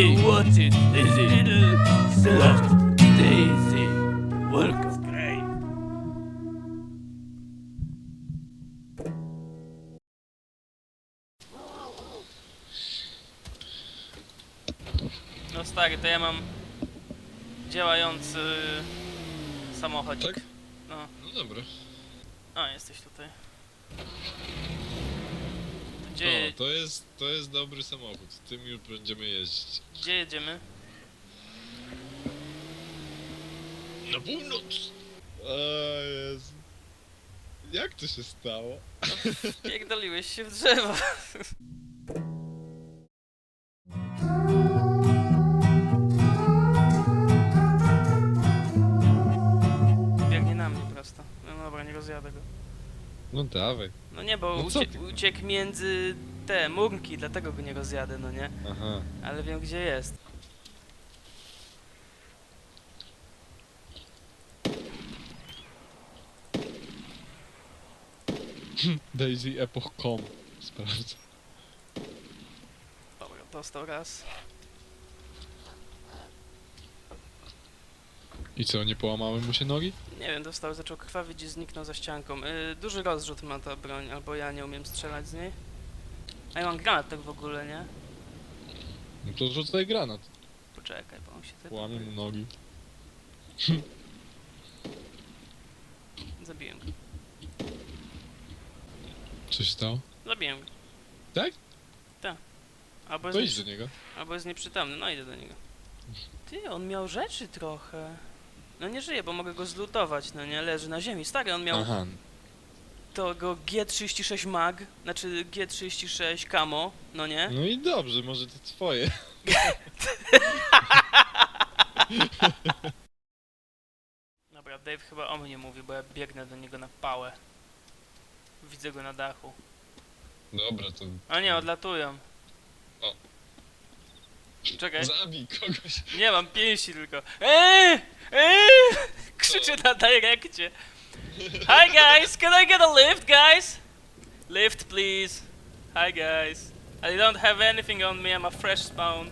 Daisy. What is this little soft Daisy? Work of. No stary, to ja mam działający samochodzik. Tak? No. No dobra. To jest, to jest dobry samochód. Tym już będziemy jeździć. gdzie jedziemy? Na północ! O Jezu. Jak to się stało? Pierdoliłeś się w drzewo. Biegnie na mnie prosto. No dobra, nie rozjadę go. No dawaj. No nie, bo No co ucie ty? uciekł między te murki, dlatego go nie rozjadę, no nie? Aha. Ale wiem gdzie jest. DaisyEpoch.com Sprawdzę. Dobra, dostał raz. I co, nie połamały mu się nogi? Nie wiem, dostał, zaczął krwawić i zniknął za ścianką. Yy, duży rozrzut ma ta broń, albo ja nie umiem strzelać z niej. A ja mam granat tak w ogóle, nie? No to rzucaj granat. Poczekaj, bo on się tak... Połamie mu nogi. Zabiłem go. Co się stało? Zabiłem go. Tak? Tak. Albo To jest, idź do niego. albo jest nieprzytomny, no idę do niego. Ty, on miał rzeczy trochę. No nie żyje, bo mogę go zlutować, no nie? Leży na ziemi. Stary, on miał Aha. Tego G36 MAG, znaczy G36 Camo, no nie? No i dobrze, może to twoje. Dobra, Dave chyba o mnie mówi, bo ja biegnę do niego na pałę. Widzę go na dachu. Dobra, to A nie, odlatują. O. Czekaj, zabij kogoś. nie mam pięści tylko. Eee! Eee! Krzyczę na direkcie. Hi guys, can I get a lift, guys? Lift, please. Hi guys. I don't have anything on me, I'm a fresh spawn.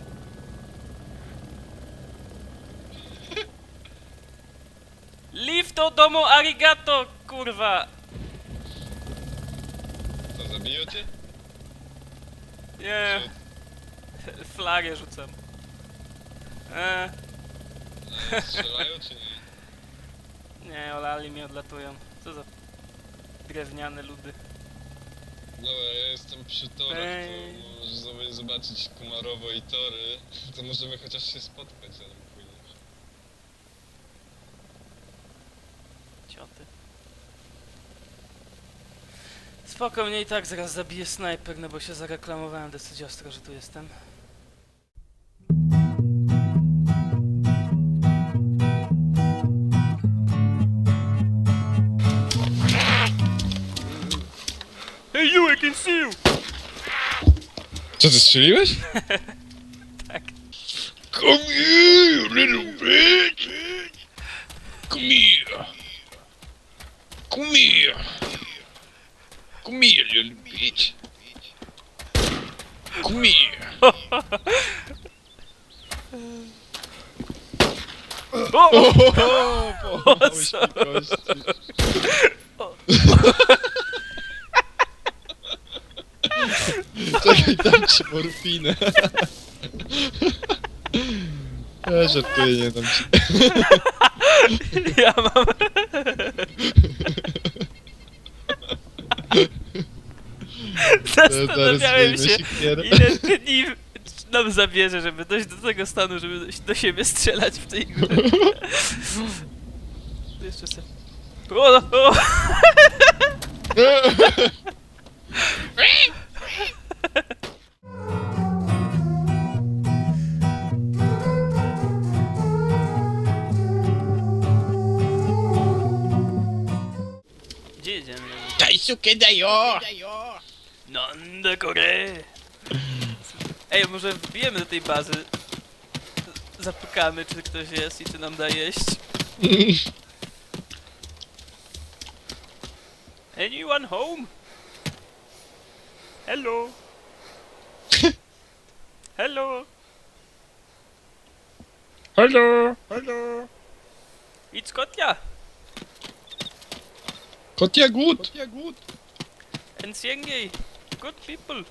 Lift do domu arigato, kurwa. To zabiją cię? Nie. Flagę rzucam. E, Strzelają czy nie? Nie, olali mnie odlatują. Co za drewniane ludy. Dobra, ja jestem przy torach, Ej. to możesz sobie zobaczyć Kumarowo i tory. To możemy chociaż się spotkać, zanim pójdziesz. Cioty. Spoko, mnie i tak zaraz zabije snajper, no bo się zareklamowałem dosyć ostro, że tu jestem. You, I can see you! Co ty strzeliłeś? Tak. Come here, you little bitch! Come here! Come here! Come here, little bitch! Come here! O! O, połamałeś co? mi kości. Czekaj, dam ci morfinę. Ja żartuję, nie dam ci. Ja mam... Zastanawiałem się, siekierę. ile dni nam zabierze, żeby dojść do tego stanu, żeby do siebie strzelać w tej grze. Jeszcze se... O, o! Daisuke dayo! Nanda Kore! Ej, może wbijemy do tej bazy. Zapukamy, czy ktoś jest i czy nam da jeść. Anyone home? Hello? Hello? Hello! Hello! It's Kotja! Kotia głód! And Siengei! Good people!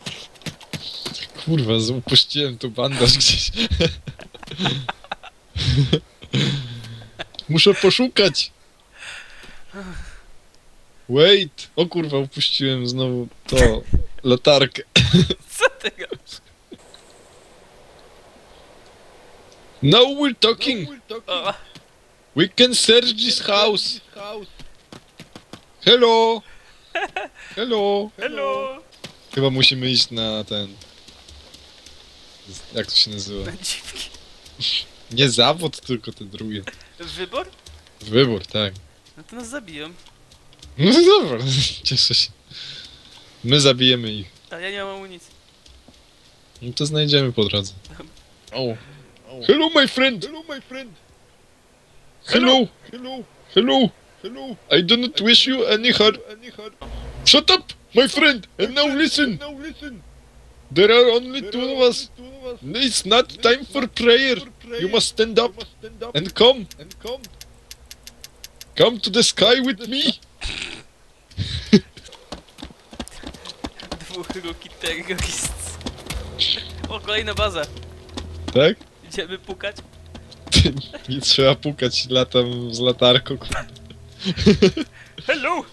Kurwa, upuściłem tu bandaż gdzieś. Muszę poszukać. Wait! O kurwa, upuściłem znowu to latarkę. Co ty robisz? Now we're talking. O, We can search this house. Hello. Hello. hello! Chyba musimy iść na ten. Jak to się nazywa? Na dziwki. Nie zawód, tylko te drugie. Wybór? Wybór, tak. No to nas zabiją. No dobra, cieszę się. My zabijemy ich. A ja nie mam amunicji. No to znajdziemy po drodze. Oh. Hello my friend! Hello my friend! Hello! Hello! Hello! Hello! I do not wish you any harm. Shut up, my friend! And now listen! There are only two of us. It's not time for prayer. You must stand up and come. Come to the sky with me. Dwóch ruki terrorystów. O, kolejna baza. Tak? Idziemy pukać. Nie trzeba pukać, latam z latarką. Hello!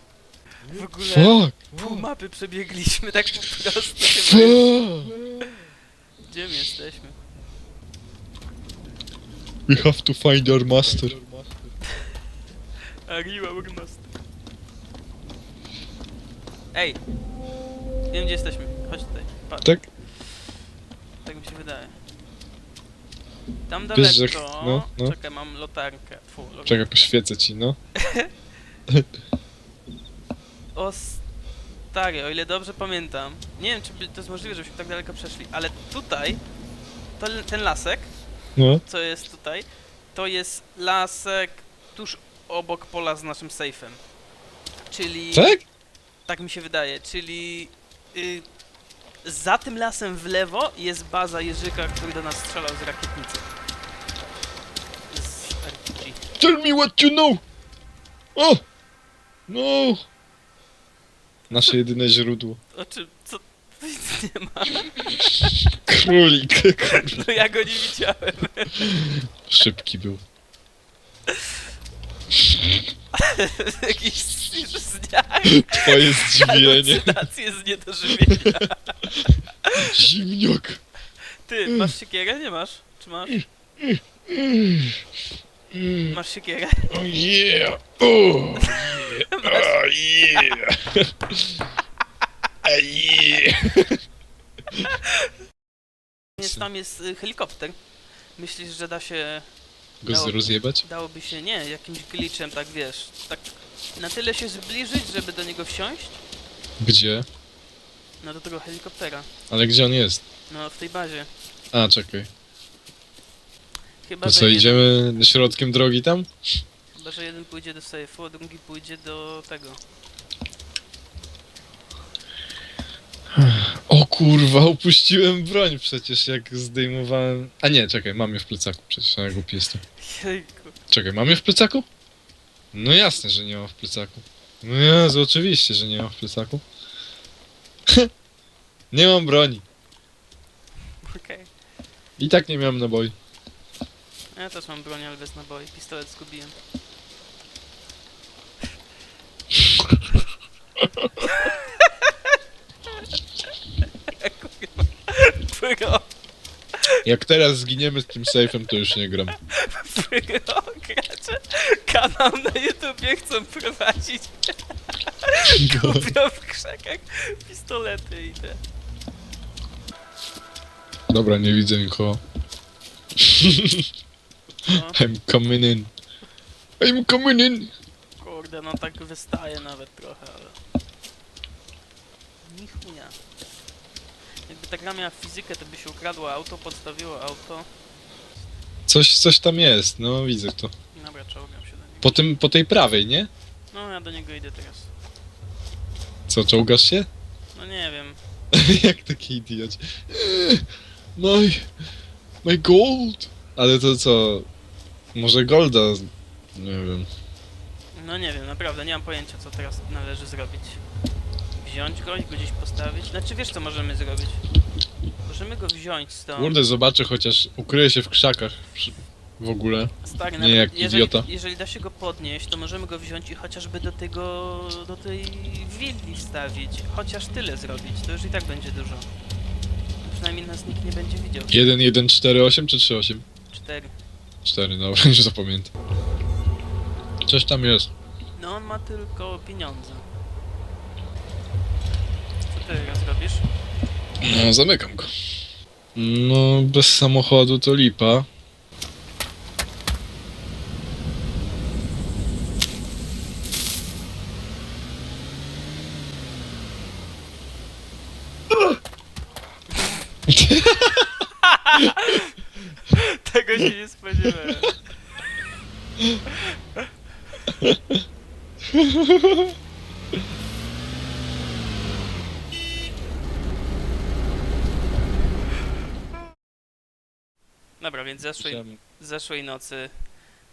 W ogóle Fuck! pół mapy przebiegliśmy tak po prostu. Fuck! Gdzie my jesteśmy? We have to find our master. Arriba Burmast. Ej! Wiem gdzie jesteśmy. Chodź tutaj. Patrz. Tak? Tak mi się wydaje. Tam Wiesz, że- daleko. no, no. Czekaj, mam lotarkę. Fu, lotarkę. Czekaj, poświecę ci, no. O stary, o ile dobrze pamiętam. Nie wiem, czy by, to jest możliwe, żebyśmy tak daleko przeszli, ale tutaj, to, ten lasek, No. co jest tutaj, to jest lasek tuż obok pola z naszym sejfem. Czyli. Tak? Tak mi się wydaje, czyli. Y, za tym lasem w lewo jest baza Jerzyka, który do nas strzelał z rakietnicy. Z RPG. Tell me what you know! O! No! Nasze jedyne źródło. O czym? Co? Nic nie ma. Królik. No ja go nie widziałem. Szybki był. Jakiś zniak. Twoje zdziwienie. Halucynacje z niedożywienia. Zimniok. Ty, masz siekierę? Nie masz? Czy masz? Masz siekierę? Oh yeah! Oh yeah! Oh yeah! Oh yeah! Tam jest y, helikopter. Myślisz, że da się... Go Dało- rozjebać? Dałoby się, nie, jakimś glitchem, tak wiesz, tak na tyle się zbliżyć, żeby do niego wsiąść? Gdzie? No do tego helikoptera. Ale gdzie on jest? No w tej bazie. A, czekaj. Chyba, że co, jeden, idziemy środkiem drogi tam? chyba, że jeden pójdzie do sejfu, a drugi pójdzie do tego. O kurwa, upuściłem broń przecież jak zdejmowałem... A nie, czekaj, mam je w plecaku przecież, ja głupi jestem. Jejku. Czekaj, mam je w plecaku? No jasne, że nie mam w plecaku. No Jezu, oczywiście, że nie mam w plecaku. nie mam broni. Okej. I tak nie miałem naboi. Ja też mam broń, ale bez naboi. Pistolet zgubiłem. Jak teraz zginiemy z tym sejfem, to już nie gram. pro, gracze kanał na YouTubie chcą prowadzić. Kupią w krzakach pistolety i te. Dobra, nie widzę nikogo. No, I'm coming in. I'm coming in. kurde, no tak wystaje nawet trochę, ale... Ni chuja. Jakby ta gra miała fizykę, to by się ukradło auto, podstawiło auto. Coś, coś tam jest, no widzę to. Dobra, czołgam się do niego. Po, tym, po tej prawej, nie? No, ja do niego idę teraz. Co, czołgasz się? No nie wiem. Jak taki idiot. Eee, My... My gold! Ale to co? Może golda... Nie wiem. No nie wiem, naprawdę, nie mam pojęcia, co teraz należy zrobić. Wziąć go go gdzieś postawić? Znaczy, wiesz, co możemy zrobić? Możemy go wziąć stąd. Kurde, zobaczę chociaż ukryje się w krzakach przy- w ogóle. Stary, Nie nawet jak jeżeli, idiota. jeżeli da się go podnieść, to możemy go wziąć i chociażby do tego, do tej willi wstawić. Chociaż tyle zrobić, to już i tak będzie dużo. Przynajmniej nas nikt nie będzie widział. 1, 1, 4, 8 czy 3, 8? Cztery. 4, dobra, już zapamiętam. Coś tam jest. No on ma tylko pieniądze. Ty teraz robisz? No, zamykam go. No, bez samochodu to lipa. Tego się nie spodziewałem. Dobra, więc zeszłej, zeszłej nocy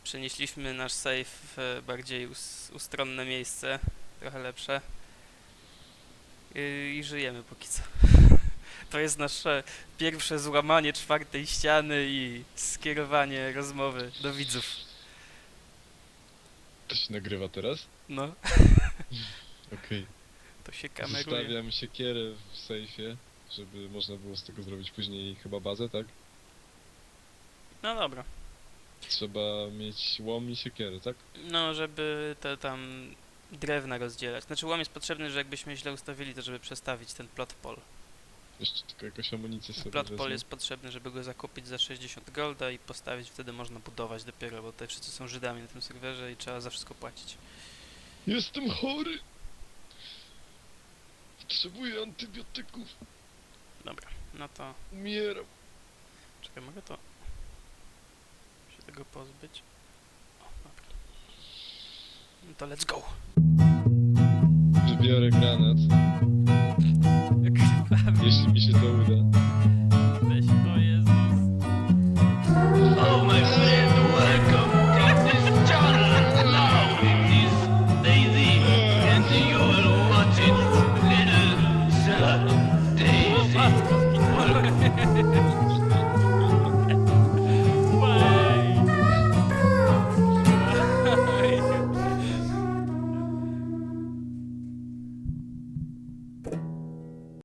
przenieśliśmy nasz safe w bardziej us, ustronne miejsce, trochę lepsze. I, I żyjemy póki co. To jest nasze pierwsze złamanie czwartej ściany i skierowanie rozmowy do widzów. To się nagrywa teraz? No, Okej. to się kameruje. Zostawiam siekierę w sejfie, żeby można było z tego zrobić później chyba bazę, tak? No dobra. Trzeba mieć łom i siekierę, tak? No, żeby te tam drewna rozdzielać. Znaczy łom jest potrzebny, że jakbyśmy źle ustawili, to żeby przestawić ten plot pole. Jeszcze tylko jakąś amunicję sobie Plot wezmę. jest potrzebny, żeby go zakupić za 60 golda i postawić, wtedy można budować dopiero, bo tutaj wszyscy są Żydami na tym serwerze i trzeba za wszystko płacić. Jestem chory! Potrzebuję antybiotyków. Dobra, no to... Umieram. Czekaj, mogę to tego pozbyć. O. No to let's go! że granat, Jak krwawi. jeśli mi się to uda.